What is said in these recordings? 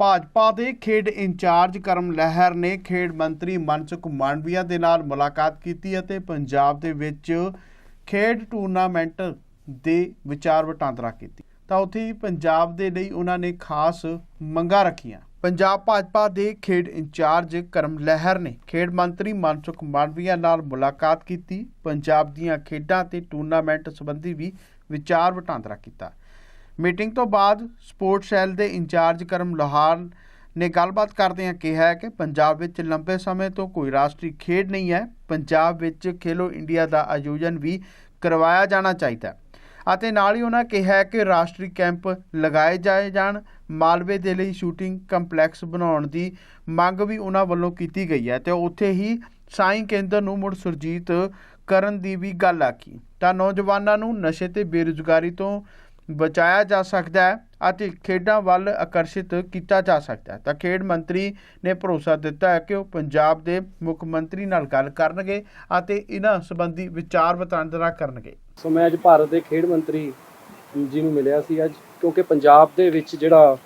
ਭਾਜਪਾ ਦੇ ਖੇਡ ਇੰਚਾਰਜ ਕਰਮ ਲਹਿਰ ਨੇ ਖੇਡ ਮੰਤਰੀ ਮਨਸੁਖ ਮਾਂਡਵੀਆ ਦੇ ਨਾਲ ਮੁਲਾਕਾਤ ਕੀਤੀ ਅਤੇ ਪੰਜਾਬ ਦੇ ਵਿੱਚ ਖੇਡ ਟੂਰਨਾਮੈਂਟ ਦੇ ਵਿਚਾਰ ਵਟਾਂਦਰਾ ਕੀਤੀ। ਤਾਂ ਉੱਥੇ ਹੀ ਪੰਜਾਬ ਦੇ ਲਈ ਉਹਨਾਂ ਨੇ ਖਾਸ ਮੰਗਾਂ ਰੱਖੀਆਂ। ਪੰਜਾਬ ਭਾਜਪਾ ਦੇ ਖੇਡ ਇੰਚਾਰਜ ਕਰਮ ਲਹਿਰ ਨੇ ਖੇਡ ਮੰਤਰੀ ਮਨਸੁਖ ਮਾਂਡਵੀਆ ਨਾਲ ਮੁਲਾਕਾਤ ਕੀਤੀ। ਪੰਜਾਬ ਦੀਆਂ ਖੇਡਾਂ ਤੇ ਟੂਰਨਾਮੈਂਟ ਸੰਬੰਧੀ ਵੀ ਵਿਚਾਰ ਵਟਾਂਦਰਾ ਕੀਤਾ। ਮੀਟਿੰਗ ਤੋਂ ਬਾਅਦ ਸਪੋਰਟ ਸੈੱਲ ਦੇ ਇੰਚਾਰਜ ਕਰਮ ਲੋਹਾਰ ਨੇ ਗੱਲਬਾਤ ਕਰਦਿਆਂ ਕਿਹਾ ਕਿ ਪੰਜਾਬ ਵਿੱਚ ਲੰਬੇ ਸਮੇਂ ਤੋਂ ਕੋਈ ਰਾਸ਼ਟਰੀ ਖੇਡ ਨਹੀਂ ਹੈ। ਪੰਜਾਬ ਵਿੱਚ ਖੇਲੋ ਇੰਡੀਆ ਦਾ ਆਯੋਜਨ ਵੀ ਕਰਵਾਇਆ ਜਾਣਾ ਚਾਹੀਦਾ ਹੈ। ਅਤੇ ਨਾਲ ਹੀ ਉਹਨਾਂ ਕਿਹਾ ਕਿ ਰਾਸ਼ਟਰੀ ਕੈਂਪ ਲਗਾਏ ਜਾਏ ਜਾਣ। ਮਾਲਵੇ ਦੇ ਲਈ ਸ਼ੂਟਿੰਗ ਕੰਪਲੈਕਸ ਬਣਾਉਣ ਦੀ ਮੰਗ ਵੀ ਉਹਨਾਂ ਵੱਲੋਂ ਕੀਤੀ ਗਈ ਹੈ ਤੇ ਉੱਥੇ ਹੀ ਸਾਈਂ ਕੇਂਦਰ ਨੂੰ ਮੁੜ ਸੁਰਜੀਤ ਕਰਨ ਦੀ ਵੀ ਗੱਲ ਆਖੀ। ਤਾਂ ਨੌਜਵਾਨਾਂ ਨੂੰ ਨਸ਼ੇ ਤੇ ਬੇਰੁਜ਼ਗਾਰੀ ਤੋਂ ਬਚਾਇਆ ਜਾ ਸਕਦਾ ਹੈ ਅਤੇ ਖੇਡਾਂ ਵੱਲ ਆਕਰਸ਼ਿਤ ਕੀਤਾ ਜਾ ਸਕਦਾ ਹੈ। ਤਾਂ ਖੇਡ ਮੰਤਰੀ ਨੇ ਭਰੋਸਾ ਦਿੱਤਾ ਹੈ ਕਿ ਉਹ ਪੰਜਾਬ ਦੇ ਮੁੱਖ ਮੰਤਰੀ ਨਾਲ ਗੱਲ ਕਰਨਗੇ ਅਤੇ ਇਹਨਾਂ ਸੰਬੰਧੀ ਵਿਚਾਰ ਵਟਾਂਦਰਾ ਕਰਨਗੇ। ਸੋ ਮੈਂ ਅੱਜ ਭਾਰਤ ਦੇ ਖੇਡ ਮੰਤਰੀ ਜੀ ਨੂੰ ਮਿਲਿਆ ਸੀ ਅੱਜ, ਕਿਉਂਕਿ ਪੰਜਾਬ ਦੇ ਵਿੱਚ ਜਿਹੜਾ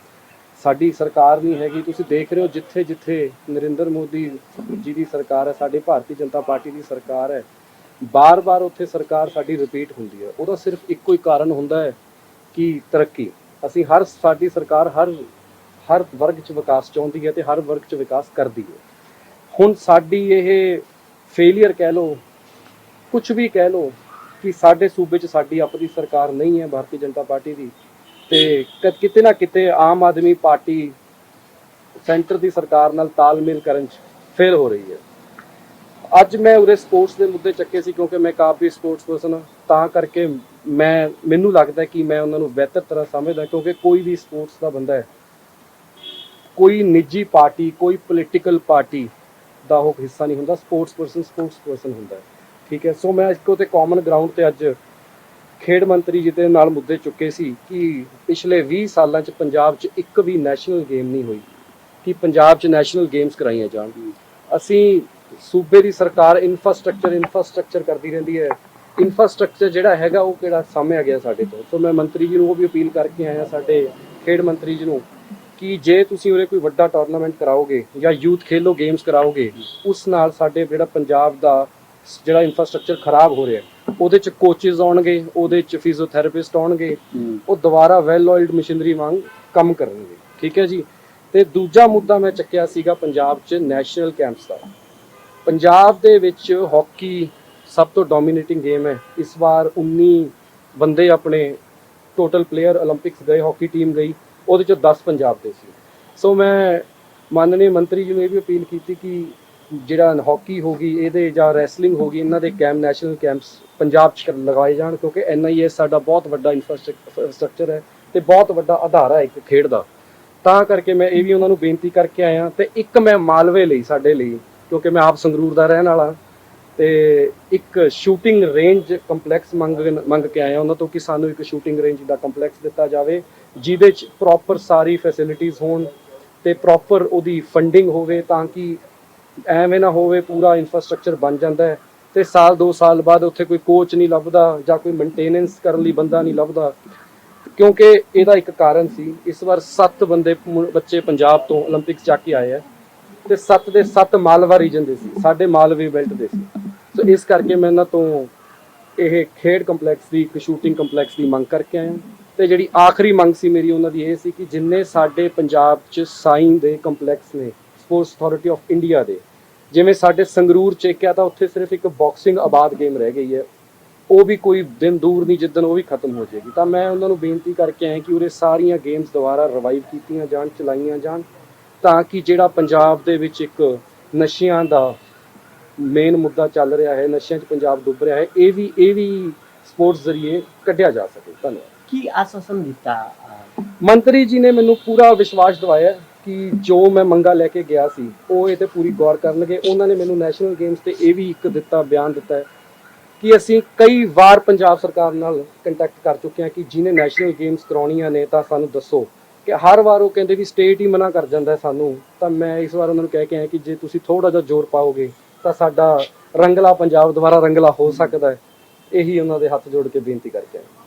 ਸਾਡੀ ਸਰਕਾਰ ਨਹੀਂ ਹੈਗੀ, ਤੁਸੀਂ ਦੇਖ ਰਹੇ ਹੋ ਜਿੱਥੇ ਜਿੱਥੇ ਨਰਿੰਦਰ ਮੋਦੀ ਜੀ ਦੀ ਸਰਕਾਰ ਹੈ, ਸਾਡੀ ਭਾਰਤੀ ਜਨਤਾ ਪਾਰਟੀ ਦੀ ਸਰਕਾਰ ਹੈ, ਬਾਰ-ਬਾਰ ਉੱਥੇ ਸਰਕਾਰ ਸਾਡੀ ਰਿਪੀਟ ਹੁੰਦੀ ਹੈ। ਉਹਦਾ ਸਿਰਫ ਇੱਕੋ ਹੀ ਕਾਰਨ ਹੁੰਦਾ ਹੈ ਕਿ ਤਰੱਕੀ? ਅਸੀਂ ਹਰ ਸਾਡੀ ਸਰਕਾਰ ਹਰ ਹਰ ਵਰਗ 'ਚ ਵਿਕਾਸ ਚਾਹੁੰਦੀ ਹੈ ਤੇ ਹਰ ਵਰਗ 'ਚ ਵਿਕਾਸ ਕਰਦੀ ਹੈ। ਹੁਣ ਸਾਡੀ ਇਹ ਫੇਲਿਅਰ ਕਹਿ ਲਓ ਕੁਝ ਵੀ ਕਹਿ ਲਓ ਕਿ ਸਾਡੇ ਸੂਬੇ 'ਚ ਸਾਡੀ ਆਪਣੀ ਸਰਕਾਰ ਨਹੀਂ ਹੈ ਭਾਰਤੀ ਜਨਤਾ ਪਾਰਟੀ ਦੀ ਤੇ ਕਿਤੇ ਨਾ ਕਿਤੇ ਆਮ ਆਦਮੀ ਪਾਰਟੀ ਸੈਂਟਰ ਦੀ ਸਰਕਾਰ ਨਾਲ ਤਾਲਮੇਲ ਕਰਨ 'ਚ ਫੇਲ ਹੋ ਰਹੀ ਹੈ। ਅੱਜ ਮੈਂ ਉਰੇ ਸਪੋਰਟਸ ਦੇ ਮੁੱਦੇ ਚੱਕੇ ਸੀ ਕਿਉਂਕਿ ਮੈਂ ਕਾਫੀ ਸਪੋਰਟਸ ਪਰਸਨ ਹਾਂ, ਤਾਂ ਕਰਕੇ ਮੈਂ, ਮੈਨੂੰ ਲੱਗਦਾ ਕਿ ਮੈਂ ਉਹਨਾਂ ਨੂੰ ਬਿਹਤਰ ਤਰ੍ਹਾਂ ਸਮਝਦਾ, ਕਿਉਂਕਿ ਕੋਈ ਵੀ ਸਪੋਰਟਸ ਦਾ ਬੰਦਾ ਹੈ, ਕੋਈ ਨਿੱਜੀ ਪਾਰਟੀ, ਕੋਈ ਪੋਲੀਟੀਕਲ ਪਾਰਟੀ ਦਾ ਉਹ ਹਿੱਸਾ ਨਹੀਂ ਹੁੰਦਾ ਸਪੋਰਟਸ ਪਰਸਨ ਸਪੋਰਟਸ ਪਰਸਨ ਹੁੰਦਾ ਠੀਕ ਹੈ? ਸੋ ਮੈਂ ਇੱਕੋ ਤੇ ਕਾਮਨ ਗਰਾਊਂਡ ਤੇ ਅੱਜ ਖੇਡ ਮੰਤਰੀ ਜੀ ਦੇ ਨਾਲ ਮੁੱਦੇ ਚੁੱਕੇ ਸੀ ਕਿ ਪਿਛਲੇ 20 ਸਾਲਾਂ 'ਚ ਪੰਜਾਬ 'ਚ ਇੱਕ ਵੀ ਨੈਸ਼ਨਲ ਗੇਮ ਨਹੀਂ ਹੋਈ, ਕਿ ਪੰਜਾਬ 'ਚ ਨੈਸ਼ਨਲ ਗੇਮਸ ਕਰਾਈਆਂ ਜਾਣ। ਅਸੀਂ ਸੂਬੇ ਦੀ ਸਰਕਾਰ ਇਨਫਰਾਸਟ੍ਰਕਚਰ ਇਨਫਰਾਸਟ੍ਰਕਚਰ ਕਰਦੀ ਰਹਿੰਦੀ ਹੈ ਇਨਫਰਾਸਟ੍ਰਕਚਰ ਜਿਹੜਾ ਹੈਗਾ ਉਹ ਕਿਹੜਾ ਸਾਹਮਣੇ ਆ ਗਿਆ ਸਾਡੇ ਤੋਂ। ਸੋ ਮੈਂ ਮੰਤਰੀ ਜੀ ਨੂੰ ਉਹ ਵੀ ਅਪੀਲ ਕਰਕੇ ਆਇਆ ਸਾਡੇ ਖੇਡ ਮੰਤਰੀ ਜੀ ਨੂੰ ਕਿ ਜੇ ਤੁਸੀਂ ਉਰੇ ਕੋਈ ਵੱਡਾ ਟੂਰਨਾਮੈਂਟ ਕਰਾਓਗੇ ਜਾਂ ਯੂਥ ਖੇਲੋ ਗੇਮਸ ਕਰਾਓਗੇ ਉਸ ਨਾਲ ਸਾਡੇ ਜਿਹੜਾ ਪੰਜਾਬ ਦਾ ਜਿਹੜਾ ਇਨਫਰਾਸਟ੍ਰਕਚਰ ਖਰਾਬ ਹੋ ਰਿਹਾ ਉਹਦੇ ਚ ਕੋਚਸ ਆਉਣਗੇ ਉਹਦੇ ਚ ਫਿਜ਼ੀਓਥੈਰੇਪਿਸਟ ਆਉਣਗੇ ਉਹ ਦੁਬਾਰਾ ਵੈਲ ਆਇਲਡ ਮਸ਼ੀਨਰੀ ਵਾਂਗ ਕੰਮ ਕਰਨਗੇ। ਠੀਕ ਹੈ ਜੀ? ਤੇ ਦੂਜਾ ਮੁੱਦਾ ਮੈਂ ਚੱਕਿਆ ਸੀਗਾ ਪੰਜਾਬ 'ਚ ਨੈਸ਼ਨਲ ਕੈਂਪਸ ਦਾ। ਪੰਜਾਬ ਦੇ ਵਿੱਚ ਹਾਕੀ ਸਭ ਤੋਂ ਡੋਮੀਨੇਟਿੰਗ ਗੇਮ ਹੈ। ਇਸ ਵਾਰ 19 ਬੰਦੇ ਆਪਣੇ ਟੋਟਲ ਪਲੇਅਰ 올림픽ਸ ਗਏ ਹਾਕੀ ਟੀਮ ਗਈ। ਉਹਦੇ ਚੋਂ 10 ਪੰਜਾਬ ਦੇ ਸੀ। ਸੋ ਮੈਂ ਮਾਨਨੀ ਮੰਤਰੀ ਜੀ ਨੂੰ ਇਹ ਵੀ ਅਪੀਲ ਕੀਤੀ ਕਿ ਜਿਹੜਾ ਹਾਕੀ ਹੋ ਗਈ, ਇਹਦੇ ਜਾਂ ਰੈਸਲਿੰਗ ਹੋ ਗਈ, ਇਹਨਾਂ ਦੇ ਕੈਂਪ ਨੈਸ਼ਨਲ ਕੈਂਪਸ ਪੰਜਾਬ 'ਚ ਲਗਾਏ ਜਾਣ ਕਿਉਂਕਿ ਐਨਆਈਐਸ ਸਾਡਾ ਬਹੁਤ ਵੱਡਾ ਇਨਫਰਾਸਟ੍ਰਕਚਰ ਹੈ ਤੇ ਬਹੁਤ ਵੱਡਾ ਆਧਾਰ ਹੈ ਇੱਕ ਖੇਡ ਦਾ। ਤਾਂ ਕਰਕੇ ਮੈਂ ਇਹ ਵੀ ਉਹਨਾਂ ਨੂੰ ਬੇਨਤੀ ਕਰਕੇ ਆਇਆ ਤੇ ਇੱਕ ਮੈਂ ਮਾਲਵੇ ਲਈ ਸਾਡੇ ਲਈ, ਕਿਉਂਕਿ ਮੈਂ ਆਪ ਸੰਗਰੂਰ ਦਾ ਰਹਿਣ ਵਾਲਾ। ਤੇ ਇੱਕ ਸ਼ੂਟਿੰਗ ਰੇਂਜ ਕੰਪਲੈਕਸ ਮੰਗ ਮੰਗ ਕੇ ਆਇਆ ਉਹਨਾਂ ਤੋਂ ਕਿ ਸਾਨੂੰ ਇੱਕ ਸ਼ੂਟਿੰਗ ਰੇਂਜ ਦਾ ਕੰਪਲੈਕਸ ਦਿੱਤਾ ਜਾਵੇ, ਜਿਹਦੇ 'ਚ ਪ੍ਰੋਪਰ ਸਾਰੀ ਫੈਸਿਲਿਟੀਆਂ ਹੋਣ ਤੇ ਪ੍ਰੋਪਰ ਉਹਦੀ ਫੰਡਿੰਗ ਹੋਵੇ ਤਾਂ ਕਿ ਐਵੇਂ ਨਾ ਹੋਵੇ ਪੂਰਾ ਇਨਫਰਾਸਟ੍ਰਕਚਰ ਬਣ ਜਾਂਦਾ ਹੈ ਤੇ ਸਾਲ 2 ਸਾਲ ਬਾਅਦ ਉੱਥੇ ਕੋਈ ਕੋਚ ਨਹੀਂ ਲੱਭਦਾ ਜਾਂ ਕੋਈ ਮੇਨਟੇਨੈਂਸ ਕਰਨ ਲਈ ਬੰਦਾ ਨਹੀਂ ਲੱਭਦਾ। ਕਿਉਂਕਿ ਇਹਦਾ ਇੱਕ ਕਾਰਨ ਸੀ, ਇਸ ਵਾਰ 7 ਬੰਦੇ ਬੱਚੇ ਪੰਜਾਬ ਤੋਂ 올림픽ਸ ਜਾ ਕੇ ਆਏ ਆ ਤੇ 7 ਦੇ 7 ਮਾਲਵਾ ਰੀਜਨ ਦੇ ਸੀ, ਸਾਡੇ ਮਾਲਵੇ ਬੈਲਟ ਦੇ ਸੀ। ਸੋ ਇਸ ਕਰਕੇ ਮੈਂ ਇਹਨਾਂ ਤੋਂ ਇਹ ਖੇਡ ਕੰਪਲੈਕਸ ਦੀ, ਇੱਕ ਸ਼ੂਟਿੰਗ ਕੰਪਲੈਕਸ ਦੀ ਮੰਗ ਕਰਕੇ ਆਇਆ। ਤੇ ਜਿਹੜੀ ਆਖਰੀ ਮੰਗ ਸੀ ਮੇਰੀ, ਉਹਨਾਂ ਦੀ ਇਹ ਸੀ ਕਿ ਜਿੰਨੇ ਸਾਡੇ ਪੰਜਾਬ 'ਚ ਸਾਈਨ ਦੇ ਕੰਪਲੈਕਸ ਨੇ ਸਪੋਰਟਸ ਅਥਾਰਟੀ ਆਫ ਇੰਡੀਆ ਦੇ, ਜਿਵੇਂ ਸਾਡੇ ਸੰਗਰੂਰ ਚ ਕਿਹਾ ਤਾਂ ਉੱਥੇ ਸਿਰਫ ਇੱਕ ਬਾਕਸਿੰਗ ਆਬਾਦ ਗੇਮ ਰਹਿ ਗਈ ਹੈ। ਉਹ ਵੀ ਕੋਈ ਦਿਨ ਦੂਰ ਨਹੀਂ ਜਿੱਦਣ ਉਹ ਵੀ ਖਤਮ ਹੋ ਜਾਏਗੀ। ਤਾਂ ਮੈਂ ਉਹਨਾਂ ਨੂੰ ਬੇਨਤੀ ਕਰਕੇ ਆਇਆ ਕਿ ਉਰੇ ਸਾਰੀਆਂ ਗੇਮਸ ਦੁਬਾਰਾ ਰਿਵਾਈਵ ਕੀਤੀਆਂ ਜਾਣ, ਚਲਾਈਆਂ ਜਾਣ, ਤਾਂ ਕਿ ਜਿਹੜਾ ਪੰਜਾਬ ਦੇ ਵਿੱਚ ਇੱਕ ਨਸ਼ਿਆਂ ਦਾ ਮੇਨ ਮੁੱਦਾ ਚੱਲ ਰਿਹਾ ਹੈ ਨਸ਼ਿਆਂ 'ਚ ਪੰਜਾਬ ਡੁੱਬ ਰਿਹਾ ਹੈ ਇਹ ਵੀ ਇਹ ਵੀ ਸਪੋਰਟਸ ਜ਼ਰੀਏ ਕੱਢਿਆ ਜਾ ਸਕੇ। ਧੰਨਵਾਦ। ਕੀ ਆਸ਼ਵਾਸਨ ਦਿੱਤਾ? ਮੰਤਰੀ ਜੀ ਨੇ ਮੈਨੂੰ ਪੂਰਾ ਵਿਸ਼ਵਾਸ ਦਿਵਾਇਆ ਕਿ ਜੋ ਮੈਂ ਮੰਗਾ ਲੈ ਕੇ ਗਿਆ ਸੀ ਉਹ ਇਹ ਤੇ ਪੂਰੀ ਗੌਰ ਕਰਨਗੇ। ਉਹਨਾਂ ਨੇ ਮੈਨੂੰ ਨੈਸ਼ਨਲ ਗੇਮਸ ਤੇ ਇਹ ਵੀ ਇੱਕ ਦਿੱਤਾ ਬਿਆਨ ਦਿੱਤਾ ਹੈ ਕਿ ਅਸੀਂ ਕਈ ਵਾਰ ਪੰਜਾਬ ਸਰਕਾਰ ਨਾਲ ਕੰਟੈਕਟ ਕਰ ਚੁੱਕੇ ਹਾਂ ਕਿ ਜਿਹਨੇ ਨੈਸ਼ਨਲ ਗੇਮਸ ਕਰਾਉਣੀਆਂ ਨੇ ਤਾਂ ਸਾਨੂੰ ਦੱਸੋ ਕਿ ਹਰ ਵਾਰ ਉਹ ਕਹਿੰਦੇ ਵੀ ਸਟੇਟ ਹੀ ਮਨਾ ਕਰ ਜਾਂਦਾ ਸਾਨੂੰ। ਤਾਂ ਮੈਂ ਇਸ ਵਾਰ ਉਹਨਾਂ ਨੂੰ ਕਹਿ ਕੇ ਆਇਆ ਕਿ ਜੇ ਤੁਸੀਂ ਥੋੜਾ ਜਿਹਾ ਜ਼ੋਰ ਪਾਓਗੇ ਤਾਂ ਸਾਡਾ ਰੰਗਲਾ ਪੰਜਾਬ ਦੁਬਾਰਾ ਰੰਗਲਾ ਹੋ ਸਕਦਾ ਹੈ। ਇਹੀ ਉਹਨਾਂ ਦੇ ਹੱਥ ਜੋੜ ਕੇ ਬੇਨਤੀ ਕਰਕੇ ਆਇਆ।